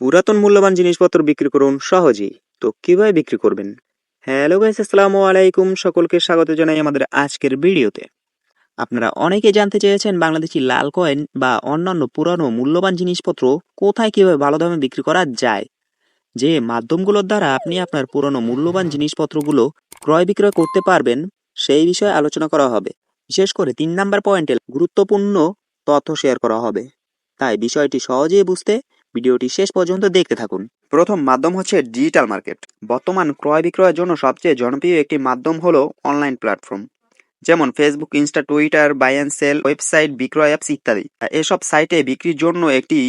পুরাতন মূল্যবান জিনিসপত্র বিক্রি করুন সহজেই। তো কীভাবে বিক্রি করবেন? হ্যালো গাইস আসসালামু আলাইকুম। সকলকে স্বাগত জানাই আমাদের আজকের ভিডিওতে। আপনারা অনেকে জানতে চেয়েছেন বাংলাদেশি লাল কয়েন বা অন্যান্য পুরানো মূল্যবান জিনিসপত্র কোথায় কীভাবে ভালো দামে বিক্রি করা যায়। যে মাধ্যমগুলোর দ্বারা আপনি আপনার পুরনো মূল্যবান জিনিসপত্রগুলো ক্রয় বিক্রয় করতে পারবেন, সেই বিষয়ে আলোচনা করা হবে। বিশেষ করে তিন নাম্বার পয়েন্টে গুরুত্বপূর্ণ তথ্য শেয়ার করা হবে। তাই বিষয়টি সহজেই বুঝতে ভিডিওটি শেষ পর্যন্ত দেখতে থাকুন। প্রথম মাধ্যম হচ্ছে ডিজিটাল মার্কেট। বর্তমান ক্রয় বিক্রয়ের জন্য সবচেয়ে জনপ্রিয় একটি মাধ্যম হলো অনলাইন প্ল্যাটফর্ম, যেমন Facebook Insta Twitter buy and sell website Bikroy apps ইত্যাদি। এসব সাইটে বিক্রির জন্য একটি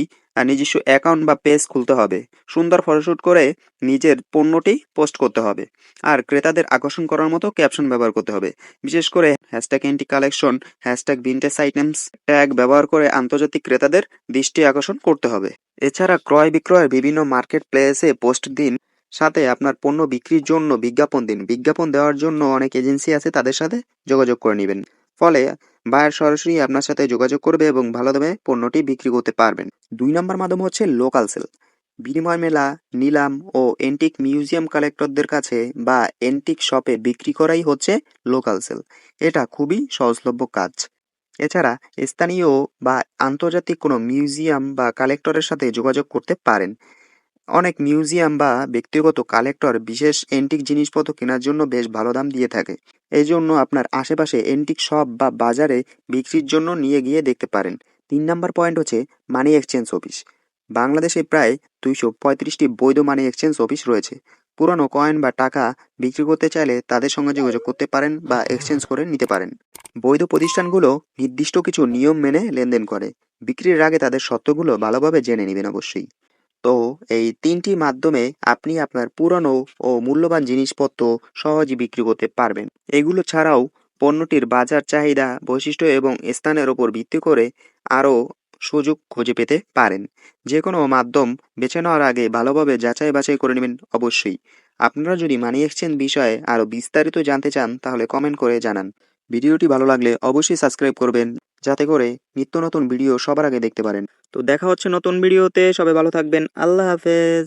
নিজস্ব অ্যাকাউন্ট বা পেজ খুলতে হবে। সুন্দর ফটোশুট করে নিজের পণ্যটি পোস্ট করতে হবে। আর ক্রেতাদের আকর্ষণ করার মতো ক্যাপশন ব্যবহার করতে হবে। বিশেষ করে hashtag antique collection hashtag vintage items tag ব্যবহার করে আন্তর্জাতিক ক্রেতাদের দৃষ্টি আকর্ষণ করতে হবে। এছাড়া ক্রয় বিক্রয়ের বিভিন্ন মার্কেট প্লেসে পোস্ট দিন, সাথে আপনার পণ্য বিক্রির জন্য বিজ্ঞাপন দিন। বিজ্ঞাপন দেওয়ার জন্য অনেক এজেন্সি আছে, তাদের সাথে যোগাযোগ করে নেবেন। ফলে বায়ার সরাসরি আপনার সাথে যোগাযোগ করবে এবং ভালো দামে পণ্যটি বিক্রি করতে পারবেন। দুই নম্বর মাধ্যম হচ্ছে লোকাল সেল বিনিময় মেলা, নিলাম ও এন্টিক মিউজিয়াম কালেক্টরদের কাছে বা এন্টিক শপে বিক্রি করাই হচ্ছে লোকাল সেল এটা খুবই সহজলভ্য কাজ। এছাড়া স্থানীয় বা আন্তর্জাতিক কোনো মিউজিয়াম বা কালেক্টরের সাথে যোগাযোগ করতে পারেন। অনেক মিউজিয়াম বা ব্যক্তিগত কালেক্টর বিশেষ এন্টিক জিনিসপত্র কেনার জন্য বেশ ভালো দাম দিয়ে থাকে। এই জন্য আপনার আশেপাশে এন্টিক শপ বা বাজারে বিক্রির জন্য নিয়ে গিয়ে দেখতে পারেন। তিন নাম্বার পয়েন্ট হচ্ছে মানি এক্সচেঞ্জ অফিস। বাংলাদেশে প্রায় দুইশো পঁয়ত্রিশটি বৈধ মানি এক্সচেঞ্জ অফিস রয়েছে। পুরনো কয়েন বা টাকা বিক্রি করতে চাইলে তাদের সঙ্গে যোগাযোগ করতে পারেন বা এক্সচেঞ্জ করে নিতে পারেন। বৈধ প্রতিষ্ঠানগুলো নির্দিষ্ট কিছু নিয়ম মেনে লেনদেন করে। বিক্রির আগে তাদের সত্যগুলো ভালোভাবে জেনে নেবেন অবশ্যই। তো এই তিনটি মাধ্যমে আপনি আপনার পুরনো ও মূল্যবান জিনিসপত্র সহজেই বিক্রি করতে পারবেন। এগুলো ছাড়াও পণ্যটির বাজার চাহিদা, বৈশিষ্ট্য এবং স্থানের ওপর ভিত্তি করে আরও সুযোগ খুঁজে পেতে পারেন। যে কোনো মাধ্যম বেছে নেওয়ার আগে ভালোভাবে যাচাই বাছাই করে নেবেন অবশ্যই। আপনারা যদি মানি এক্সচেঞ্জ বিষয়ে আরও বিস্তারিত জানতে চান, তাহলে কমেন্ট করে জানান। ভিডিওটি ভালো লাগলে অবশ্যই সাবস্ক্রাইব করবেন, যাতে করে নিত্য নতুন ভিডিও সবার আগে দেখতে পারেন। তো দেখা হচ্ছে নতুন ভিডিওতে। সবাই ভালো থাকবেন। আল্লাহ হাফেজ।